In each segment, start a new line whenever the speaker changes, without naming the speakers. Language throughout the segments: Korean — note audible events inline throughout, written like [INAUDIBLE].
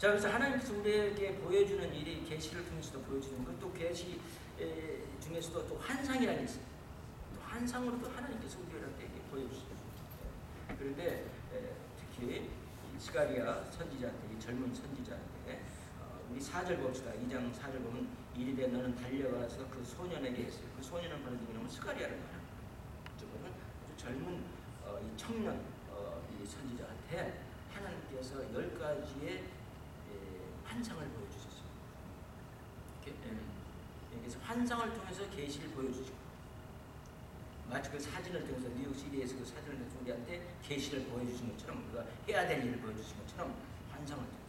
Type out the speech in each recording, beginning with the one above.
자 그래서 하나님께서 우리에게 보여주는 일이 계시를 통해서도 보여주는 것또 계시 에, 중에서도 또 환상이라는 게 있어요. 또 환상으로도 하나님께서 우리에게 보여주시죠. 그런데 에, 특히 이 스가리아 선지자한테 이 젊은 선지자한테 어, 우리 4절 봅시다. 2장 4절 보면 이리되 너는 달려가서 그 소년에게 했어요. 그 소년은 바로 누구냐면 스가리아를 말합니다. 아주 젊은 어, 이 청년 어, 이 선지자한테 하나님께서 열 가지의 예, 환상을 보여주셨어요. 예. 그래서 환상을 통해서 계시를 보여주시고 마치 그 사진을 통해서 뉴욕 시리에서 그 사진을 통해서 우리한테 계시를 보여주신 것처럼 우리가 해야 될 일을 보여주신 것처럼 환상을 통해서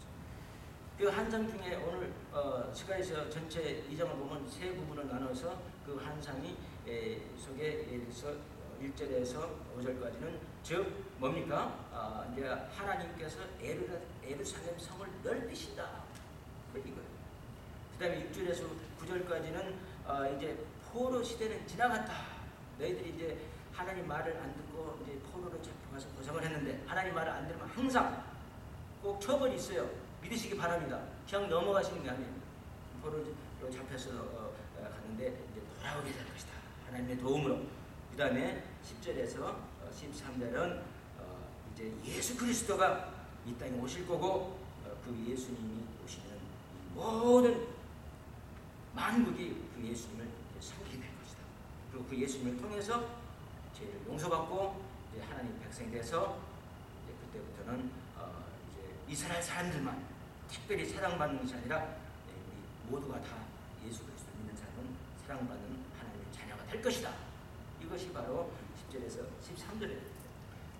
그 환상 중에 오늘 어, 스가에서 전체 이장을 보면 세 부분을 나눠서 그 환상이 에, 속에 예를 들어서 1절에서 5절까지는 즉 뭡니까? 아, 이제 하나님께서 에르, 에루살렘 성을 넓히신다. 그 이거예요. 그 다음에 6절에서 9절까지는 아, 이제 포로 시대는 지나갔다. 너희들이 이제 하나님 말을 안 듣고 이제 포로로 잡혀가서 고생을 했는데 하나님 말을 안 들으면 항상 꼭 처벌이 있어요. 믿으시기 바랍니다. 그냥 넘어가시는 게 아니에요. 포로로 잡혀서 어, 어, 갔는데 이제 돌아오게 될 것이다. 하나님의 도움으로. 그 다음에 10절에서 13절은 어, 이제 예수 그리스도가 이 땅에 오실 거고 그 예수님이 모든 만국이 그 예수님을 섬기게 될 것이다. 그리고 그 예수님을 통해서 죄를 용서받고 이제 하나님 백성이 돼서 이제 그때부터는 어 이제 이스라엘 사람들만 특별히 사랑받는 것이 아니라 우리 모두가 다 예수 그리스도 믿는 사람은 사랑받는 하나님의 자녀가 될 것이다. 이것이 바로 10절에서 13절에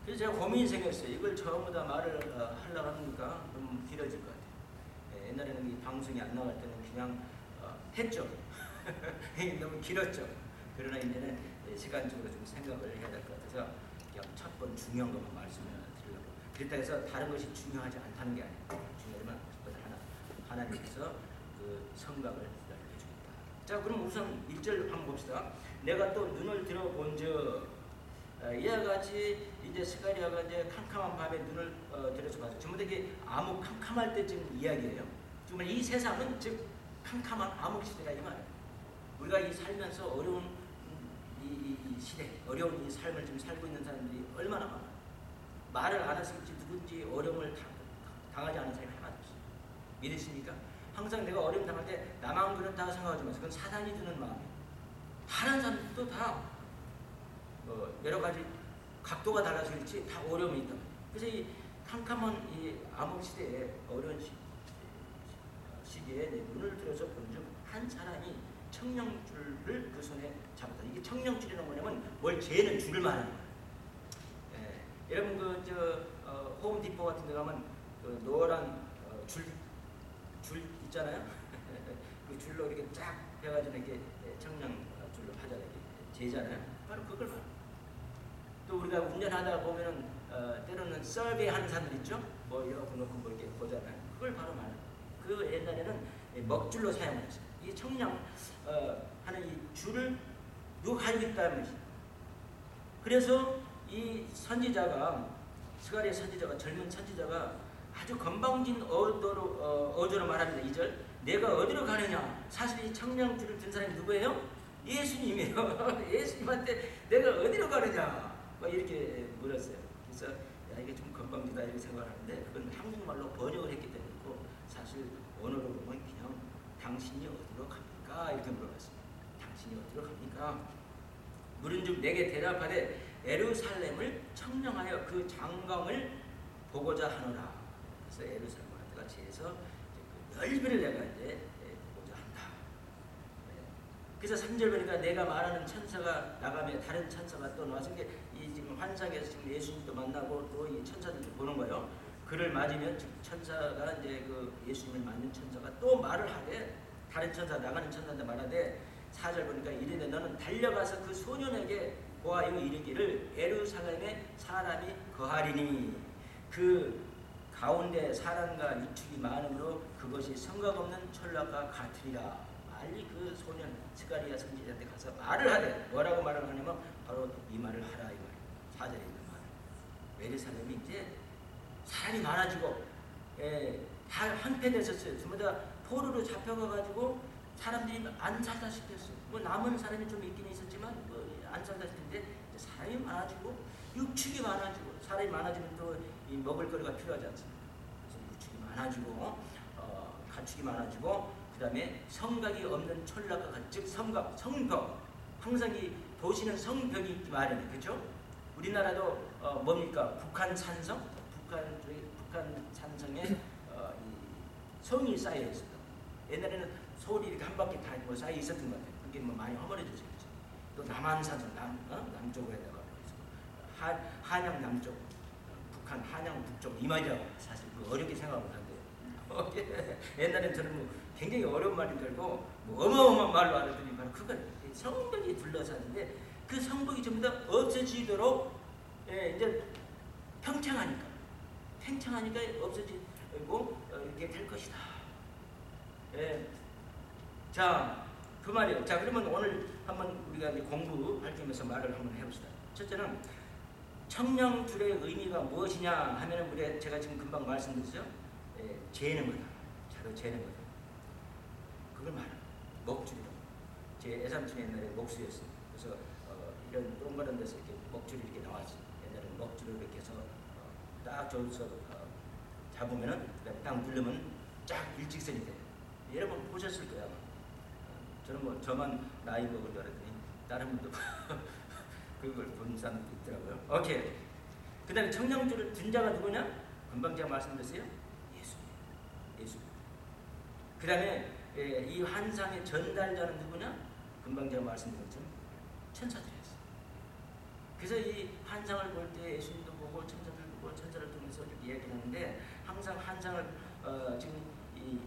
그래서 제가 고민이 생겼어요. 이걸 전부 다 말을 어, 하려고 하니까 너무 길어질 것 같아요. 예, 옛날에는 이 방송이 안 나갈 때는 그냥 어, 했죠. [LAUGHS] 너무 길었죠. 그러나 이제는 시간적으로 좀 생각을 해야 될 것 같아서 그냥 첫 번 중요한 것만 말씀을 드리려고. 그렇다 해서 다른 것이 중요하지 않다는 게 아니고 중요하지만 첫 하나 하나님께서 그 성각을 해주겠다. 자 그럼 우선 1절 한번 봅시다. 내가 또 눈을 들어본즉 어, 이와 같이 이제 스가리아가 이제 캄캄한 밤에 눈을 어, 들여서 봐서 전부 이게 암흑 캄캄할 때쯤 이야기예요. 정말 이 세상은 즉 캄캄한 암흑 시대가 이 말이에요. 우리가 이 살면서 어려운 이, 이, 이, 시대, 어려운 이 삶을 지금 살고 있는 사람들이 얼마나 많아. 말을 안 하실지 누군지 어려움을 당, 당하지 않은 사람이 하나도 없어요. 믿으십니까? 항상 내가 어려움 당할 때 나만 그렇다고 생각하지 마세요. 그건 사단이 주는 마음이에요. 하는 사람들도 다 어, 여러 가지 각도가 달라서 그렇지 다 어려움이 있다. 그래서 이 캄캄한 이 암흑 시대에 어려운 시, 시기에 눈을 들어서 본즉 한 사람이 청량줄을 그 손에 잡았다. 이게 청량줄이라는 뭐냐면 뭘 재는 줄을 말하는 거예요. 예, 여러분 그저 어, 홈디포 같은 데 가면 그 노란 어, 줄, 줄 있잖아요. [LAUGHS] 그 줄로 이렇게 쫙 해가지고 이렇게 청량줄로 하잖아요. 재잖아요. 바로 그걸 말합니다. 또 우리가 운전하다가 보면은 어, 때로는 서베이 하는 사람들 있죠? 뭐 이러고 놓고 뭐 이렇게 보잖아요. 그걸 바로 말해요. 그 옛날에는 먹줄로 사용했어요. 이 청량 어, 하는 이 줄을 가지고 있다는 것이. 그래서 이 선지자가 스가리의 선지자가 젊은 선지자가 아주 건방진 어조로 어, 어조로 말합니다. 2절 내가 어디로 가느냐? 사실 이 청량줄을 든 사람이 누구예요? 예수님이에요. [LAUGHS] 예수님한테 내가 어디로 가느냐? 막 이렇게 물었어요. 그래서 야 이게 좀 건방지다 이렇게 생각하는데 그건 한국말로 번역을 했기 사실 원어로 보면 그냥 당신이 어디로 갑니까? 이렇게 물어봤습니다. 당신이 어디로 갑니까? 물은즉 내게 대답하되 에루살렘을 청령하여 그 장강을 보고자 하노라. 그래서 에루살렘을 내가 제에서 그 넓이를 내가 이제 보고자 한다. 그래서 3절 보니까 내가 말하는 천사가 나가며 다른 천사가 또 나와서 이 지금 환상에서 지금 예수님도 만나고 또 이 천사들도 보는 거예요. 그를 맞으면 천사가 이제 그 예수님을 맞는 천사가 또 말을 하되 다른 천사 나가는 천사한테 말하되 4절 보니까 이르되 너는 달려가서 그 소년에게 보아요 이르기를 에루살렘에 사람이 거하리니 그 가운데 사람과 이축이 많으므로 그것이 성각 없는 철락과 같으리라. 빨리 그 소년 스가리아 선지자한테 가서 말을 하되 뭐라고 말을 하냐면 바로 이 말을 하라 이 말. 사절에 있는 말. 에루살렘이 이제 사람이 많아지고 예, 다 한패됐었어요. 전부 다 포로로 잡혀가가지고 사람들이 안 살다시피 했어요. 뭐 남은 사람이 좀 있긴 있었지만 뭐 안 살다시피인데 사람이 많아지고 육축이 많아지고 사람이 많아지면 또이 먹을 거리가 필요하지 않습니까? 그래서 육축이 많아지고 어, 가축이 많아지고 그 다음에 성곽이 없는 같이 즉 성곽, 성벽 항상 이 도시는 성벽이 있기 마련이에요. 그렇죠? 우리나라도 어, 뭡니까? 북한 산성? 북한 저기 북한 산성에 어, 이 성이 쌓여 있어요. 옛날에는 서울이 이렇게 한 바퀴 다 뭐 쌓여 있었던 것 같아요. 그게 뭐 많이. 그죠? 또 남한 산성 남 어? 남쪽에다가 한 한양 남쪽, 어, 북한 한양 북쪽 이 말이죠. 사실 그 어렵게 생각하면 안. 옛날엔 저는 뭐 굉장히 어려운 말이 들고 뭐 어마어마한 말로 알았더니 바로 그걸 성벽이 둘러쌌는데 그 성벽이 전부 다 없어지도록 예, 이제 평창하니까 팽창하니까 없어지고 어, 이렇게 될 것이다. 예. 자, 그 말이에요. 자, 그러면 오늘 한번 우리가 이제 공부할 겸해서 말을 한번 해봅시다. 첫째는 청량줄의 의미가 무엇이냐 하면은 우리 제가 지금 금방 말씀드렸죠. 예, 재는 거다. 자로 재는 거다. 그걸 말해. 먹줄이라고. 제 애삼촌 옛날에 목수였어요. 그래서 어, 이런 동그란 데서 이렇게 먹줄이 이렇게 나왔어요. 옛날에 먹줄을 이렇게 해서 어, 딱 저기서 어, 잡으면은 딱 누르면 쫙 일직선이 돼요. 여러분 보셨을. 아마. 어, 저는 뭐 저만 나이 먹은 줄 알았더니 다른 분도 [LAUGHS] 그걸 본 사람도 있더라고요. 오케이. 그 다음에 청량줄을 든 자가 누구냐? 금방 제가 말씀드렸어요. 예수. 그 다음에 예, 이 환상의 전달자는 누구냐? 금방 제가 말씀드렸죠. 천사들이었어요. 그래서 이 환상을 볼 때 예수님도 보고 천사들 보고 천사를 통해서 이렇게 이야기하는데 항상 환상을 어, 지금 이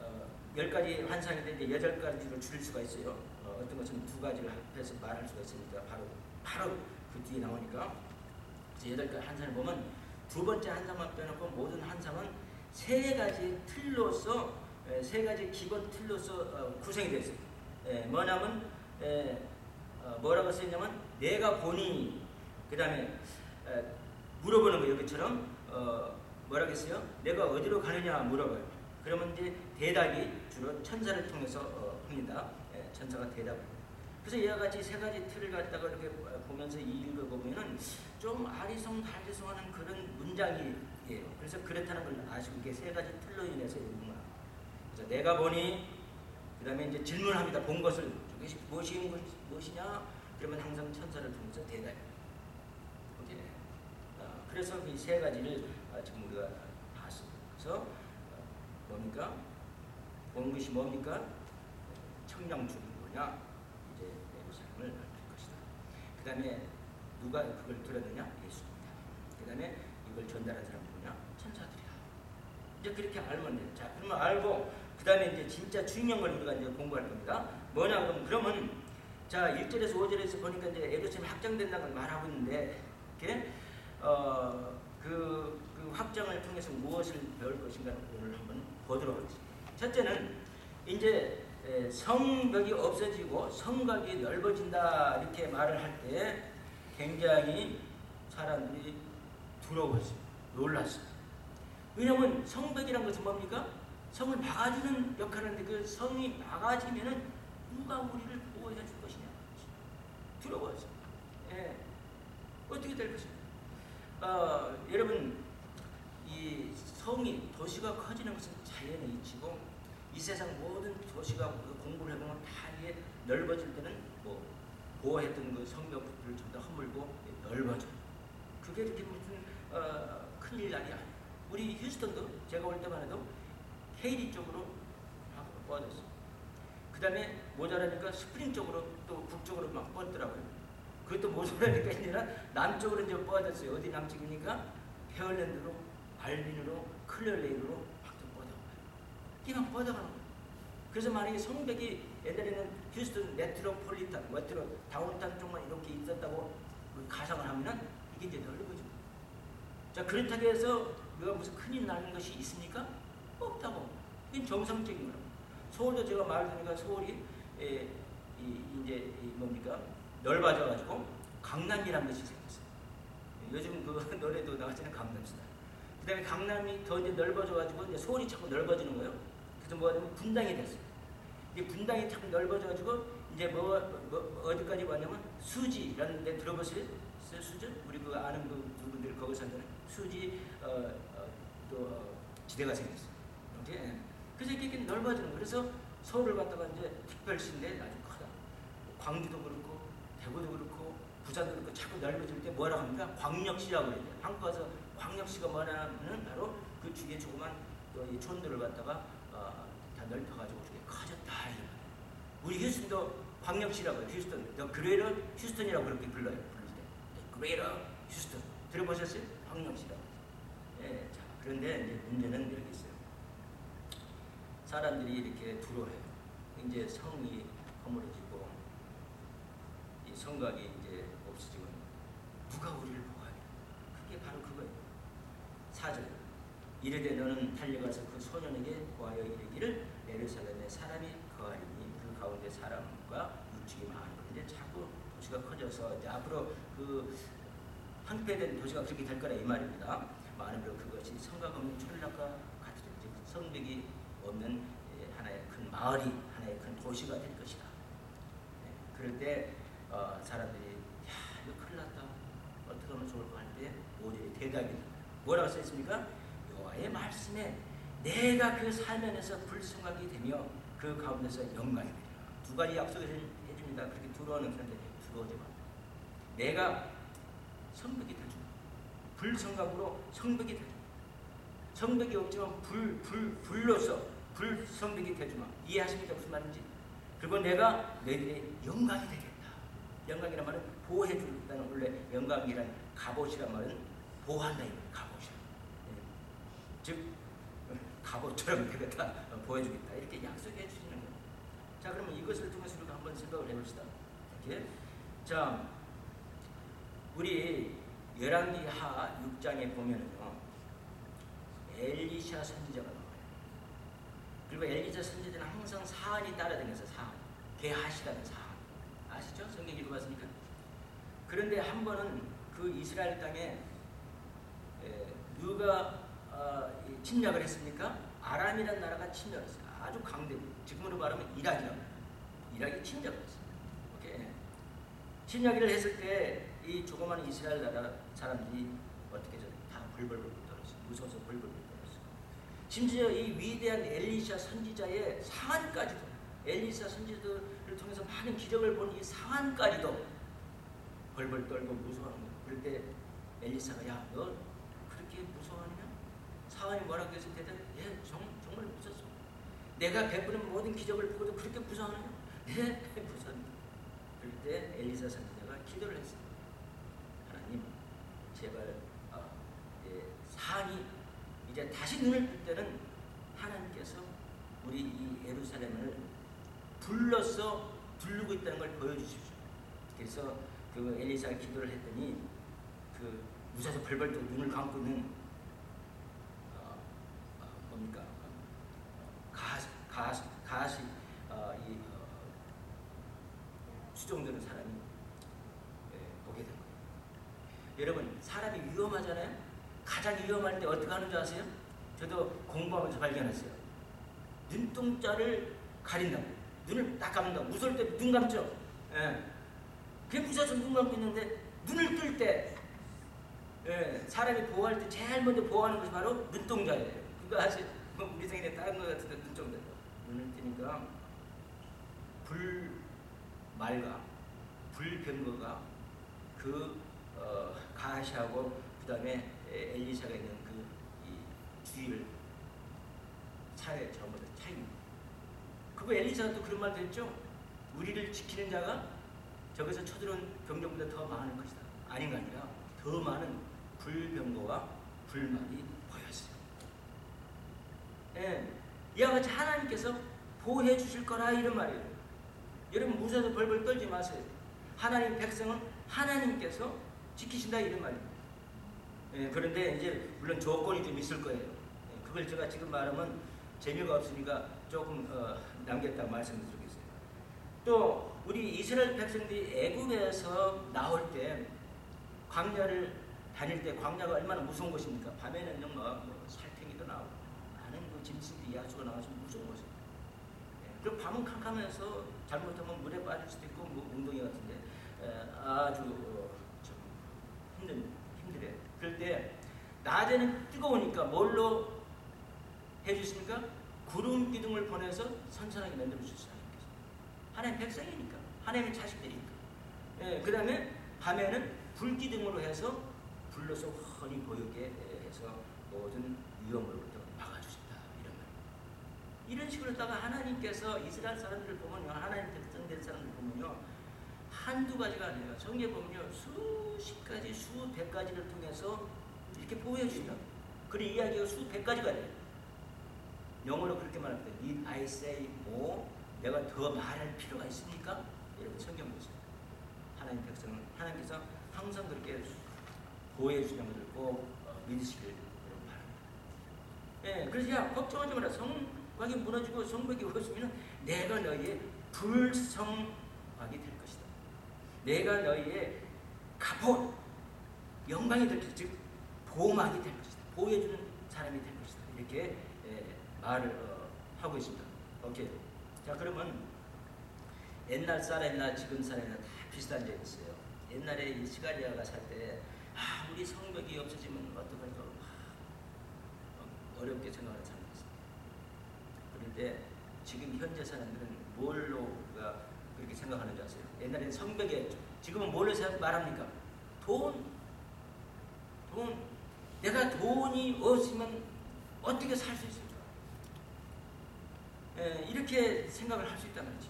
어, 열 가지 환상인데 이제 여덟 가지로 줄일 수가 있어요. 어, 어떤 것은 두 가지를 합해서 말할 수가 있으니까 바로 바로 그 뒤에 나오니까 여덟 가지 환상을 보면 두 번째 환상만 빼놓고 모든 환상은 세 가지 틀로서 에, 세 가지 기본 틀로서 어, 구성이 있어요. 에, 뭐냐면 에, 어, 뭐라고 쓰였냐면 내가 보니 그 다음에 물어보는 거예요. 여기처럼 어, 뭐라고 했어요? 내가 어디로 가느냐 물어봐요. 그러면 이제 대답이 주로 천사를 통해서 어, 합니다. 예, 천사가 대답을. 그래서 이와 같이 세 가지 틀을 갖다가 이렇게 보면서 읽어보면은 좀 아리송달리송하는 그런 문장이에요. 그래서 그렇다는 걸 아시고 이게 세 가지 틀로 인해서 읽는 거야. 그래서 내가 보니 그다음에 이제 질문합니다. 본 것을 무엇이 무엇이냐? 그러면 항상 천사를 통해서 대답해요. 그래서 이 세 가지를 어, 지금 우리가 봤습니다. 그래서 어, 뭡니까? 본 것이 뭡니까? 청량줄이 뭐냐? 이제 예루살렘을 넓힐 것이다. 그 다음에 누가 그걸 들었느냐? 예수입니다. 그 다음에 이걸 전달한 사람 누구냐? 천사들이야. 이제 그렇게 알면 돼요. 자, 그러면 알고 그 다음에 이제 진짜 중요한 걸 우리가 이제 공부할 겁니다. 뭐냐 그럼 그러면 자 1절에서 5절에서 보니까 이제 예루살렘 확장된다는 걸 말하고 있는데 이렇게 어 그 그 확장을 통해서 무엇을 배울 것인가를 오늘 한번 보도록 하겠습니다. 첫째는 이제 에, 성벽이 없어지고 성곽이 넓어진다 이렇게 말을 할 때 굉장히 사람들이 두려웠어요. 놀랐어요. 왜냐하면 성벽이란 것은 뭡니까? 성을 막아주는 역할을 하는데 그 성이 막아지면은 누가 우리를 보호해 줄 것이냐? 두려워서. 예. 어떻게 될 것입니까? 어, 여러분, 이 성이, 도시가 커지는 것은 자연의 이치고, 이 세상 모든 도시가 그 공부를 해보면 다 이게 넓어질 때는 뭐, 보호했던 그 성벽들을 전부 다 허물고 넓어져요. 그게 이렇게 무슨, 어, 큰일 날이 아니에요. 우리 휴스턴도 제가 올 때만 해도 케이리 쪽으로 뻗었어. 그 다음에 모자라니까 스프링 쪽으로 또 북쪽으로 막 뻗더라고요. 그것도 모자라니까 이제는 남쪽으로 이제 뻗었어요. 어디 남쪽입니까? 페어랜드로, 알빈으로, 클리어레인으로 막또 뻗어가요. 막 뻗어가는 거예요. 그래서 만약에 성벽이 옛날에는 휴스턴 메트로폴리탄, 메트로 다운타운 쪽만 이렇게 있었다고 가상을 하면은 이게 이제 넓어지고. 자, 그렇다고 해서 우리가 무슨 큰일 나는 것이 있습니까? 없다고. 이건 정상적인 거라고. 서울도 제가 말 들으니까 서울이 에, 이, 이제 이 뭡니까 넓어져 가지고 강남이라는 것이 생겼어요. 요즘 그 [LAUGHS] 노래도 나왔잖아요 강남스타일. 그다음에 강남이 더 이제 넓어져가지고 이제 서울이 자꾸 넓어지는 거예요. 그래서 뭐가 되면 분당이 됐어요. 이 분당이 자꾸 넓어져가지고 이제 뭐, 뭐 어디까지 왔냐면 수지라는 데 들어보세요. 수지? 우리 그 아는 그 분들 거기 살잖아요. 수지 어, 어, 또 어, 지대가 생겼어요. 이렇게 예. 그래서 이렇게 넓어지는 거예요. 그래서 서울을 갖다가 이제 특별시인데 아주 크다. 광주도 그렇고 대구도 그렇고 부산도 그렇고 자꾸 넓어질 때 뭐라고 합니까? 광역시라고 해요. 한국 가서 광역시가 뭐냐면은 바로 그 주위에 조그만 또이 촌들을 갖다가 어, 다 넓혀가지고 이렇게 커졌다. 이런. 우리 휴스턴도 광역시라고 해요. 휴스턴. 더 그레이터 휴스턴이라고 그렇게 불러요. 부를 때. 그레이터 휴스턴. 들어보셨어요? 광역시라고. 예, 자, 그런데 이제 문제는 여기 있어요. 사람들이 이렇게 두려워해요. 이제 성이 허물어지고 이 성곽이 이제 없어지고 누가 우리를 보호하냐? 그게 바로 그거예요. 사절 이르되 너는 달려가서 그 소년에게 보하여 이르기를 예루살렘에 사람이 거하리니 그 가운데 사람과 육축이 많은데 자꾸 도시가 커져서 이제 앞으로 그 황폐된 도시가 그렇게 될 거라 이 말입니다. 많으므로 그것이 성곽 없는 촌락과 같으리 즉 성벽이 없는 예, 하나의 큰 마을이 하나의 큰 도시가 될 것이다. 네, 그럴 때 어, 사람들이 야 이거 큰일 났다. 어떻게 하면 좋을까 할때 오절이 대답이 뭐라고 써 있습니까? 여호와의 말씀에 내가 그 사면에서 불성하게 되며 그 가운데서 영광이 되리라. 두 가지 약속을 해- 해줍니다. 그렇게 들어오는 그런데 들어오지 마. 내가 성벽이 되주마. 불성각으로 성벽이 되주마. 성벽이 없지만 불, 불, 불로서 불 성벽이 되주마. 이해하십니까? 무슨 말인지? 그리고 내가 너희들의 영광이 되겠다. 영광이란 말은 보호해 준다는 원래 영광이란 갑옷이란 말은 보호한다 이. 갑옷이야. 예. 즉 갑옷처럼 [LAUGHS] 되겠다. 보여주겠다. 이렇게 약속해 주시는 거예요. 자 그러면 이것을 통해서 우리가 한번 생각을 해봅시다. 이렇게 자 우리 열왕기 하 6장에 보면은요 엘리샤 선지자가. 그리고 엘리샤 선지자는 항상 사안이 따라다녀서 사안, 게하시라는 사안 아시죠? 성경 읽어봤으니까. 그런데 한 번은 그 이스라엘 땅에 에, 누가 어, 이 침략을 했습니까? 아람이라는 나라가 침략했어요. 아주 강대. 지금으로 말하면 이락이라고. 이락이 침략을. 오케이. 침략을 했을 때 이 조그마한 이스라엘 나라 사람들이 어떻게 다 벌벌벌 떨었어요. 무서워서 벌벌벌 떨었어요. 심지어 이 위대한 엘리샤 선지자의 상한까지도 엘리샤 선지자를 통해서 많은 기적을 본이 상한까지도 벌벌 떨고 무서워하는 거예요. 그럴 때 엘리사가 야 너 그렇게 무서워하느냐? 상한이 뭐라고 했을 때 예, 정, 정말 무섭소. 내가 베푸는 모든 기적을 보고도 그렇게 무서워하느냐? 네, [LAUGHS] 무서워합니다. 그럴 때 엘리사 선지자가 기도를 했어요. 하나님, 제발 어, 예, 산이 이제 다시 눈을 뜰 때는 하나님께서 우리 이 예루살렘을 불러서 두르고 있다는 걸 보여주십시오. 그래서 그 엘리사가 기도를 했더니 그 무사서 벌벌 떠 눈을 감고 있는 어, 어, 뭡니까 어, 가시 가시 가시 어, 이 어, 수종되는 사람이 예, 보게 된 거예요. 여러분 사람이 위험하잖아요. 가장 위험할 때 어떻게 하는 줄 아세요? 저도 공부하면서 발견했어요. 눈동자를 가린다. 눈을 딱 감는다. 무서울 때 눈 감죠. 예. 그게 무서워서 눈 감고 있는데 눈을 뜰 때, 예, 사람이 보호할 때 제일 먼저 보호하는 것이 바로 눈동자예요. 그거 아세요? 뭐 우리 생에 다른 것 같은데 눈동자. 눈을 뜨니까 불 말과 불병거가 그 어, 가시하고 그 다음에 엘리사가 있는 그이 주위를 차례 전부 다 차입니다. 그거 엘리사가 또 그런 말도 했죠. 우리를 지키는 자가 저기서 쳐들어온 병력보다 더 많은 것이다. 아닌 가 아니라 더 많은 불병거와 불만이 보였어요. 예, 이와 같이 하나님께서 보호해 주실 거라 이런 말이에요. 여러분 무서워서 벌벌 떨지 마세요. 하나님 백성은 하나님께서 지키신다 이런 말입니다. 예, 그런데 이제 물론 조건이 좀 있을 거예요. 예, 그걸 제가 지금 말하면 재미가 없으니까 조금 어, 남겼다 말씀드리겠습니다. 또 우리 이스라엘 백성들이 애굽에서 나올 때 광야를 다닐 때 광야가 얼마나 무서운 곳입니까? 밤에는 뭐, 뭐 살쾡이도 나오고 많은 그 짐승들이 야수가 나와서 무서운 곳입니다. 예, 그리고 밤은 캄캄해서 잘못하면 물에 빠질 수도 있고 뭐 웅덩이 같은데 에, 아주 어, 좀 힘든 힘들어요. 그럴 때 낮에는 뜨거우니까 뭘로 해주십니까? 구름 기둥을 보내서 선선하게 만들어 주시죠. 하나님 백성이니까 하나님의 자식들이니까. 예, 그 다음에 밤에는 불 기둥으로 해서 불러서 훤히 보이게 해서 모든 위험으로부터 막아주신다 이런 말. 이런 식으로 다가 하나님께서 이스라엘 사람들을 보면요, 하나님 백성된 사람들 보면요, 한두 가지가 아니에요. 성경 보면요, 수십 가지, 수백 가지를 통해서 이렇게 보호해 주신다. 그 이야기가 수백 가지가 아니에요. 영어로 그렇게 말합니다. Need I say more? 내가 더 말할 필요가 있습니까? 여러분 성경 보세요. 하나님 백성은 하나님께서 항상 그렇게 보호해 주시는 것을 꼭 어, 믿으시길 바랍니다. 예, 그래서 야 걱정하지 마라. 성곽이 무너지고 성벽이 없으면 내가 너희의 불성곽이 될 것이다. 내가 너희의 갑옷 영광이 될 것이다. 즉 보호막이 될 것이다. 보호해 주는 사람이 될 것이다. 이렇게 예, 말을 어, 하고 있습니다. 오케이. 자 그러면 옛날 사람이나 지금 사람이나 다 비슷한 점이 있어요. 옛날에 이 시가리아가 살 때 아, 우리 성벽이 없어지면 어떡할까 막 어렵게 생각하는 사람이 있어요. 그런데 지금 현재 사람들은 뭘로가 그렇게 생각하는지 아세요? 옛날에는 성벽이었죠. 지금은 뭘로 말합니까? 돈. 돈. 내가 돈이 없으면 어떻게 살 수 있을까? 예, 이렇게 생각을 할 수 있단 말이죠.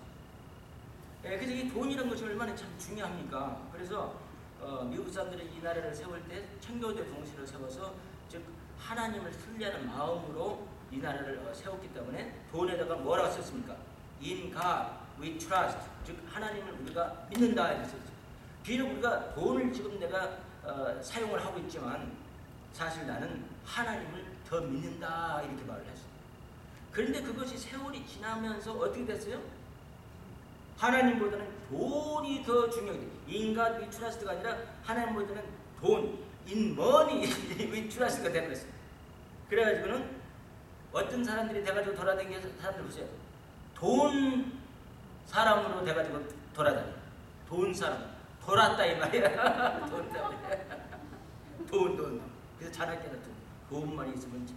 예, 그래서 이 돈이라는 것이 얼마나 참 중요합니까? 그래서 어, 미국 사람들이 이 나라를 세울 때 청교도 공시를 세워서 즉 하나님을 신뢰하는 마음으로 이 나라를 어, 세웠기 때문에 돈에다가 뭐라고 썼습니까? In God we trust 즉 하나님을 우리가 믿는다 이렇게 썼죠. 비록 우리가 돈을 지금 내가 어, 사용을 하고 있지만 사실 나는 하나님을 더 믿는다 이렇게 말을 했어요. 그런데 그것이 세월이 지나면서 어떻게 됐어요? 하나님보다는 돈이 더 중요해. 인간 위트라스트가 아니라 하나님보다는 돈, 인머니 위트라스트가 되버렸어요. 그래가지고는 어떤 사람들이 돼가지고 돌아다니는 사람들 보세요. 돈 사람으로 돼가지고 돌아다녀. 돈 사람. 돌았다 이 말이야. [LAUGHS] 돈 때문에. 돈, 돈. 그래서 자랑게는 돈. 돈만 있으면 참.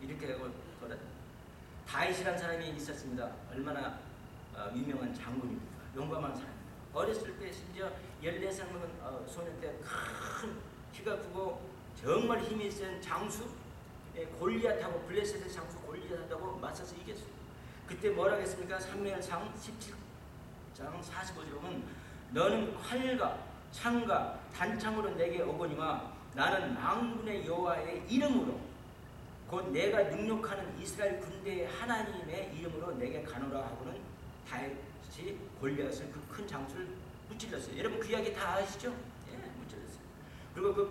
이렇게 하고. 다윗이라는 사람이 있었습니다. 얼마나 어, 유명한 장군입니다. 용감한 사람입니다. 어렸을 때 심지어 14살 먹은 어, 소년 때큰 키가 크고 정말 힘이 센 장수 예, 골리앗하고 블레셋의 장수 골리앗하고 맞서서 이겼어요. 그때 뭐라고 했습니까? 사무엘상 17장 45절 보면 너는 활과 창과 단창으로 내게 오거니와 나는 망군의 여호와의 이름으로 곧 내가 능력하는 이스라엘 군대의 하나님의 이름으로 내게 가노라 하고는 다윗이 골리앗을 그 큰 장수를 무찔렀어요. 여러분 그 이야기 다 아시죠? 예, 무찔렀어요. 그리고 그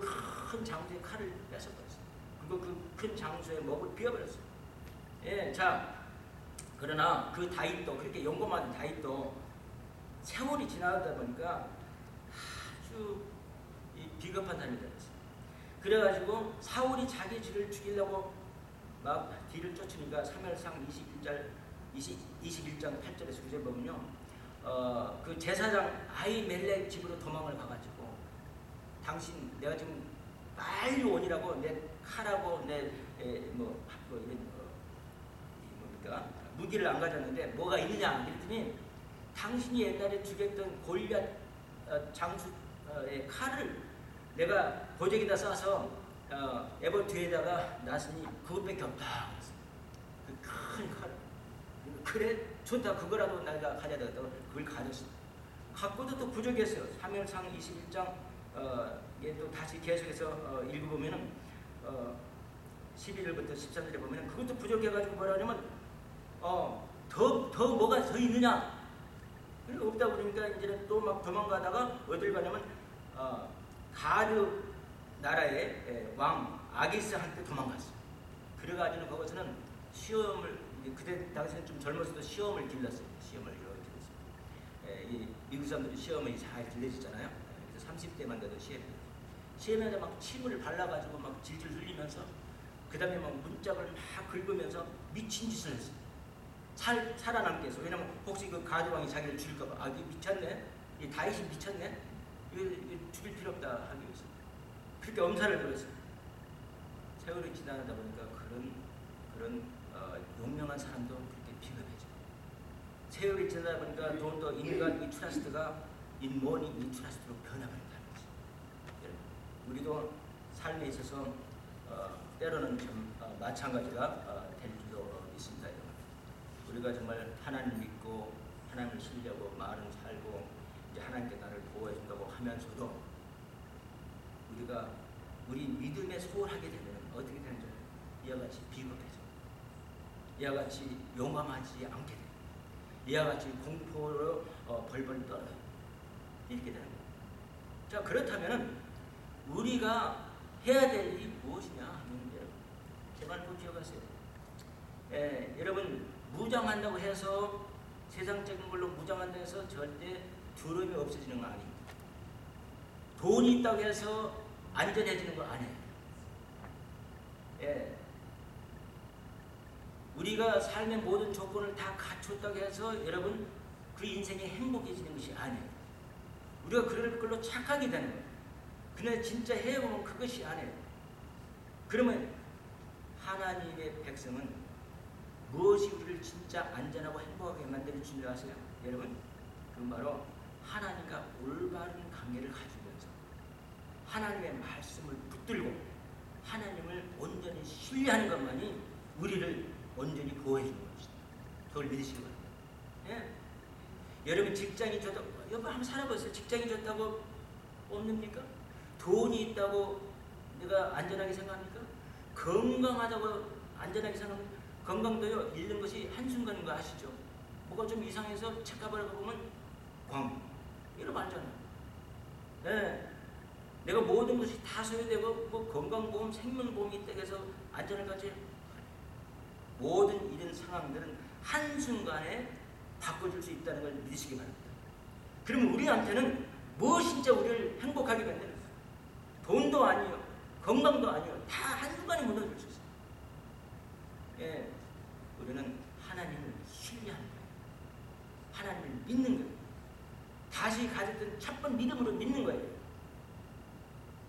큰 장수의 칼을 뺏어버렸어요. 그리고 그 큰 장수의 목을 비워버렸어요. 예, 자 그러나 그 다윗도 그렇게 용감한 다윗도 세월이 지나다 보니까 아주 이 비겁한 사람이 되었어요. 그래가지고 사울이 자기 쥐를 죽이려고 막 뒤를 쫓으니까 3열상 21절 20, 21장 8절에서 9절 보면요. 어, 그 제사장 아이멜렉 집으로 도망을 가가지고 당신 내가 지금 빨리 오니라고 내 칼하고 내뭐 뭐 이런 어, 이 뭡니까 무기를 안 가졌는데 뭐가 있느냐 그랬더니 당신이 옛날에 죽였던 골리앗 어, 장수의 칼을 내가 보적에다 싸서 어, 에버 뒤에다가 놨으니 그것밖에 없다 그큰 칼. 그래 좋다 그거라도 내가 가져야 되겠다고 그걸 가졌어. 갖고도 또 부족했어요. 3열상 21장 어, 얘또 다시 계속해서 어, 읽어보면은 어, 11절부터 13절에 보면은 그것도 부족해가지고 뭐라 하냐면 어, 더, 더 뭐가 더 있느냐? 없다 그러니까 이제는 또 막 도망가다가 어딜 가냐면 어, 가르 나라의 예, 왕 아기스한테 도망갔어요. 그래가지고 거기서는 시험을 그때 당시에는 좀 젊었어도 시험을 길렀어요. 시험을 길렀어요. 예, 이 미국 사람들이 시험을 잘 길러지잖아요. 그래서 30대만 돼도 시험이 시험에다 막 침을 발라가지고 막 질질 흘리면서 그 다음에 막 문짝을 막 긁으면서 미친 짓을 했어요. 살, 살아남기 위해서. 왜냐면 혹시 그 가드왕이 자기를 죽일까봐. 아, 이 미쳤네? 이 다윗이 미쳤네? 이거, 이거 죽일 필요 없다 하기 위해서. 그렇게 엄살을 들었어요. 세월이 지나다 보니까 그런, 그런 어, 용명한 사람도 그렇게 비겁해져. 세월이 지나다 보니까 돈도 인간 이 트러스트가 인머니 이 트러스트로 변화버린다는. 여러분, 우리도 삶에 있어서 어, 때로는 좀 어, 마찬가지가 어, 될 어, 있습니다. 우리가 정말 하나님 믿고 하나님을 신뢰하고 말은 살고 이제 하나님께 나를 보호해 준다고 하면서도 우리가 우리 믿음에 소홀하게 되면 어떻게 되는 줄 알아요? 이와 같이 비겁해져. 이와 같이 용감하지 않게 돼. 이와 같이 공포로 어, 벌벌 떨어요. 이렇게 되는 거예요. 자 그렇다면은 우리가 해야 될 일이 무엇이냐 하면 여러분 제발 꼭 기억하세요. 예, 여러분 무장한다고 해서 세상적인 걸로 무장한다고 해서 절대 두려움이 없어지는 거 아닙니다. 돈이 있다고 해서 안전해지는 거 아니에요. 예. 우리가 삶의 모든 조건을 다 갖췄다고 해서 여러분 그 인생이 행복해지는 것이 아니에요. 우리가 그럴 걸로 착하게 되는 거예요. 근데 진짜 해보면 그것이 아니에요. 그러면 하나님의 백성은 무엇이 우리를 진짜 안전하고 행복하게 주는 줄 아세요? 여러분, 그건 바로 하나님과 올바른 관계를 가지면서 하나님의 말씀을 붙들고 하나님을 온전히 신뢰하는 것만이 우리를 온전히 보호해 주는 것입니다. 그걸 믿으시기 바랍니다. 예? 여러분 직장이 좋다고 여러분 한번 살아보세요. 직장이 좋다고 없습니까? 돈이 있다고 내가 안전하게 생각합니까? 건강하다고 안전하게 생각합니까? 건강도요 잃는 것이 한순간인 거 아시죠? 뭐가 좀 이상해서 책가방을 보면 광 이러면 알잖아요. 네. 내가 모든 것이 다 소유되고 뭐 건강보험, 생명보험이 있다고 해서 안전을 가지 모든 이런 상황들은 한순간에 바꿔줄 수 있다는 걸 믿으시기 바랍니다. 그러면 우리한테는 무엇인지 우리를 행복하게 만드는 돈도 아니요, 건강도 아니요, 다 한순간에 무너질 수 있어요. 예, 우리는 하나님을 신뢰하는 거예요. 하나님을 믿는 거예요. 다시 가졌던 첫 번 믿음으로 믿는 거예요.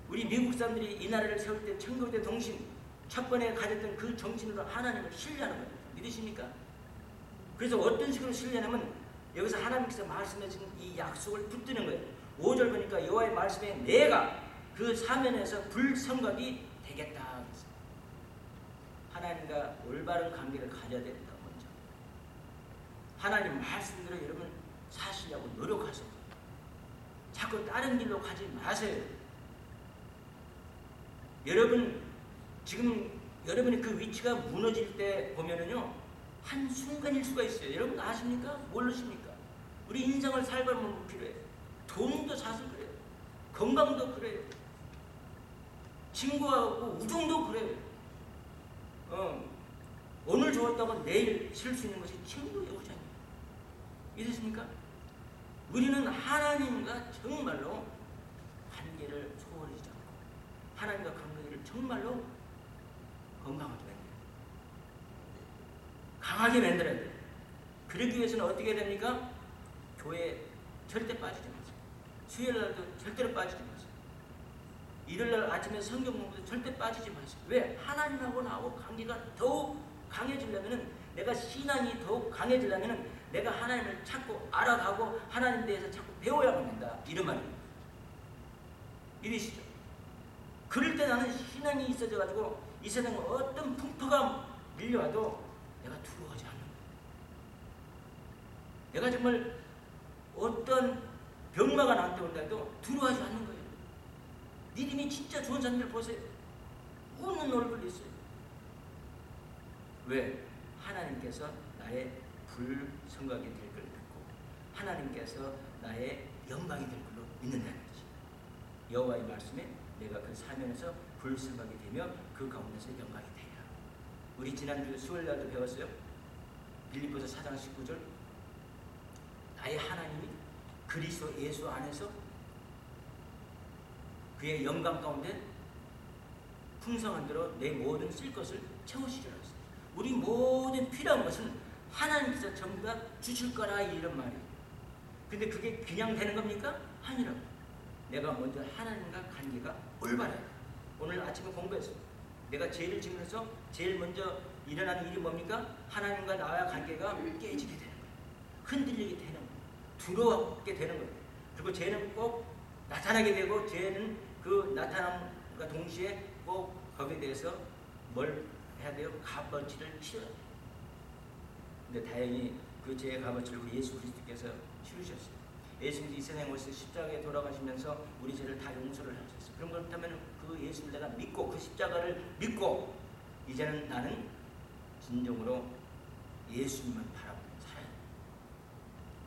우리 미국 사람들이 이 나라를 세울 때 천국의 동심 첫 번에 가졌던 그 정신으로 하나님을 신뢰하는 거예요. 믿으십니까? 그래서 어떤 식으로 신뢰하냐면 여기서 하나님께서 말씀해 주신 이 약속을 붙드는 거예요. 5절 보니까 여호와의 말씀에 내가 그 사면에서 불성각이 되겠다. 하나님과 올바른 관계를 가져야 된다 먼저. 하나님 말씀대로 여러분 사시려고 노력하세요. 자꾸 다른 길로 가지 마세요. 여러분 지금 여러분이 그 위치가 무너질 때 보면은요 한 순간일 수가 있어요. 여러분 아십니까? 모르십니까? 우리 인생을 살아가면 필요해요. 돈도 사실 그래요. 건강도 그래요. 친구하고 우정도 그래요. 어, 오늘 좋았다고 내일 쉴수 있는 것이 친구의 우정이에요. 믿으십니까? 우리는 하나님과 정말로 관계를 소홀히 잡고 하나님과 관계를 정말로 건강하게 만들어요. 강하게 만들어야 돼요. 그러기 위해서는 어떻게 해야 됩니까? 교회 절대 빠지지 마세요. 수요일 날도 절대로 빠지지 마세요. 일요일 날 아침에 성경 공부도 절대 빠지지 마세요. 왜? 하나님하고 나하고 관계가 더욱 강해지려면은 내가 신앙이 더욱 강해지려면은 내가 하나님을 찾고 알아가고 하나님 대해서 자꾸 배워야만 된다. 이런 말입니다. 이러시죠. 그럴 때 나는 신앙이 있어져 가지고 이 세상에 어떤 풍파가 밀려와도 내가 두려워하지 않는 거예요. 내가 정말 어떤 병마가 나한테 온다도 두려워하지 않는 거예요. 믿음이 진짜 좋은 사람들 보세요. 웃는 얼굴이 있어요. 왜? 하나님께서 나의 불성각이 될 걸 믿고 하나님께서 나의 영광이 될 걸로 믿는다는 거지. 여호와의 말씀에 내가 그 사면에서 불성각이 되며 그 가운데서 영광이 되리라. 우리 지난주 수요일 날도 배웠어요. 빌립보서 4장 19절 나의 하나님이 그리스도 예수 안에서 그의 영광 가운데 풍성한 대로 내 모든 쓸 것을 채우시리라. 우리 모든 필요한 것은 하나님께서 전부 다 주실 거라 이런 말이에요. 근데 그게 그냥 되는 겁니까? 아니라고. 내가 먼저 하나님과 관계가 올바라요. 오늘 아침에 공부했어요. 내가 죄를 지으면서 제일 먼저 일어나는 일이 뭡니까? 하나님과 나와 관계가 깨지게 되는 거예요. 흔들리게 되는 거예요. 두려워하게 되는 거예요. 그리고 죄는 꼭 나타나게 되고 죄는 그 나타남과 동시에 꼭 거기에 대해서 뭘 해야 돼요? 값어치를 치러야 돼요. 근데 다행히 그 죄의 값어치를 예수 그리스도께서 치르셨어요. 예수님이 이 세상에 오셔서 십자가에 돌아가시면서 우리 죄를 다 용서를 하셨어요. 그럼 그렇다면 그 예수를 내가 믿고 그 십자가를 믿고 이제는 나는 진정으로 예수님만 살아야 돼.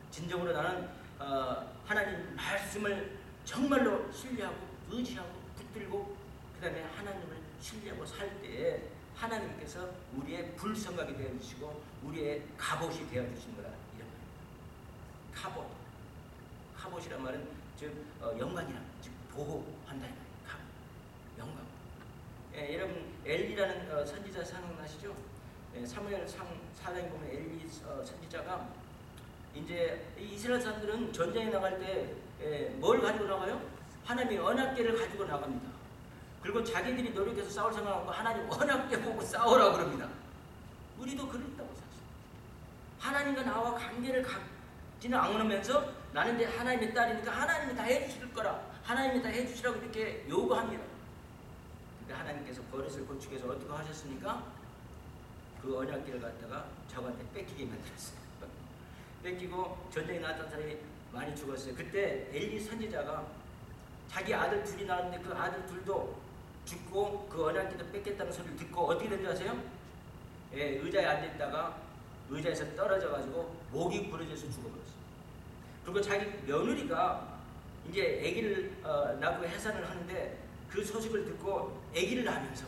진정으로 나는 어, 하나님 말씀을 정말로 신뢰하고 의지하고 붙들고 그 다음에 하나님을 신뢰하고 살 때에 하나님께서 우리의 불성각이 되어주시고 우리의 갑옷이 되어주시는 거라 이런 말입니다. 갑옷. 갑옷이란 말은 즉 어, 영광이란 즉 보호한다. 영광. 예, 여러분 엘리라는 어, 선지자 생각나시죠? 예, 사무엘 상 사장에 보면 엘리 어, 선지자가 이제 이 이스라엘 사람들은 전쟁에 나갈 때 예, 뭘 가지고 나가요? 하나님의 언약궤를 가지고 나갑니다. 그리고 자기들이 노력해서 싸울 생각하고 하나님 언약궤 보고 싸우라 그럽니다. 우리도 그랬다고 사실. 하나님과 나와 관계를 갖 지는 않으면서 나는 이제 하나님의 딸이니까 하나님이 다 해주실 거라 하나님이 다 해주시라고 이렇게 요구합니다. 근데 하나님께서 버릇을 고치기 위해서 어떻게 하셨습니까? 그 언약궤를 갖다가 저한테 뺏기게 만들었어요. [LAUGHS] 뺏기고 전쟁에 나왔던 사람이 많이 죽었어요. 그때 엘리 선지자가 자기 아들 둘이 나왔는데 그 아들 둘도 죽고 그 언약궤도 뺏겠다는 소리를 듣고 어떻게 된줄 아세요? 예, 의자에 앉아있다가 의자에서 떨어져 가지고 목이 부러져서 죽어버렸어요. 그리고 자기 며느리가 이제 아기를 어, 낳고 해산을 하는데 그 소식을 듣고 아기를 낳으면서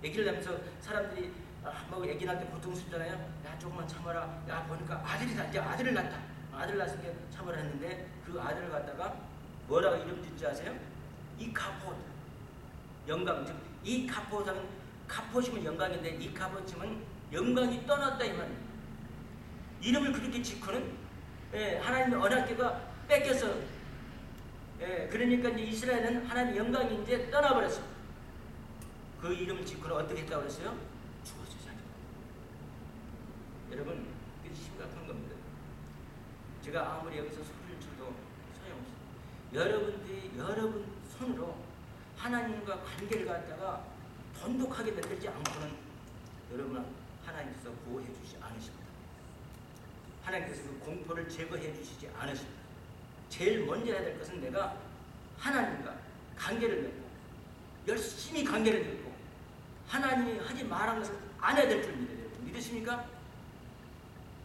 아기를 낳으면서 사람들이 아, 뭐 아기 낳을 때 고통스럽잖아요. 야 조금만 참아라. 야 보니까 아들이 낳 이제 아들을 낳다. 아들 낳았으니까 참아라 했는데 그 아들을 갖다가 뭐라고 이름 짓지 아세요? 이카포 영광 즉 이 카포는 카포심은 영광인데 이 카포심은 영광이 떠났다 이 말이에요. 이름을 그렇게 짓고는 예, 하나님의 언약궤가 뺏겨서 예, 그러니까 이제 이스라엘은 하나님의 영광이 이제 떠나버렸어. 그 이름을 짓고는 어떻게 했다고 그랬어요? 자기. 여러분 이게 심각한 겁니다. 제가 아무리 여기서 소리를 쳐도 소용없어요. 여러분들이 여러분 손으로 하나님과 관계를 갖다가 돈독하게 만들지 않고는 여러분 하나님께서 보호해 주지 않으십니다. 하나님께서 그 공포를 제거해 주시지 않으십니다. 제일 먼저 해야 될 것은 내가 하나님과 관계를 맺고 열심히 관계를 맺고 하나님이 하지 말한 것을 안 해야 될 줄 믿어요. 믿으십니까?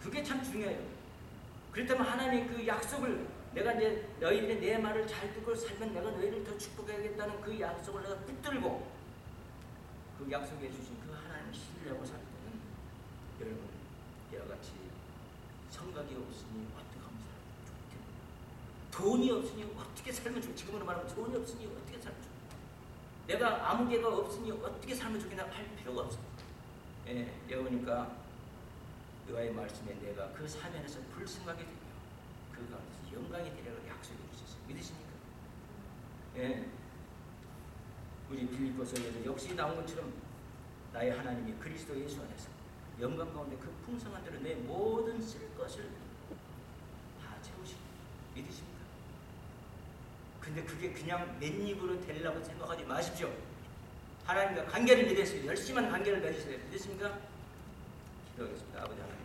그게 참 중요해요. 그렇다면 하나님의 그 약속을 내가 이제 너희들이 내 말을 잘 듣고 살면 내가 너희를 더 축복해야겠다는 그 약속을 내가 붙들고 그 약속해 주신 그 하나님을 신뢰하고 살 때는 여러분 이와 같이 성각이 없으니 어떻게 하면 살면 좋겠나 돈이 없으니 어떻게 살면 좋 지금으로 말하면 돈이 없으니 어떻게 살면 좋겠나 내가 아무개가 없으니 어떻게 살면 좋겠나 할 필요가 없어 예, 여보니까 여호와의 말씀에 내가 그 사면에서 불승하게 되며 그 가운데서 영광이 되리라고 약속해 주셨어요. 믿으십니까? 예. 우리 빌립보서에서 역시 나온 것처럼 나의 하나님이 그리스도 예수 안에서 영광 가운데 그 풍성한 대로 내 모든 쓸 것을 다 채우시고 믿으십니까? 근데 그게 그냥 맨입으로 되려고 생각하지 마십시오. 하나님과 관계를 맺으세요. 열심한 관계를 맺으세요. 믿으십니까? 기도하겠습니다. 아버지 하나님.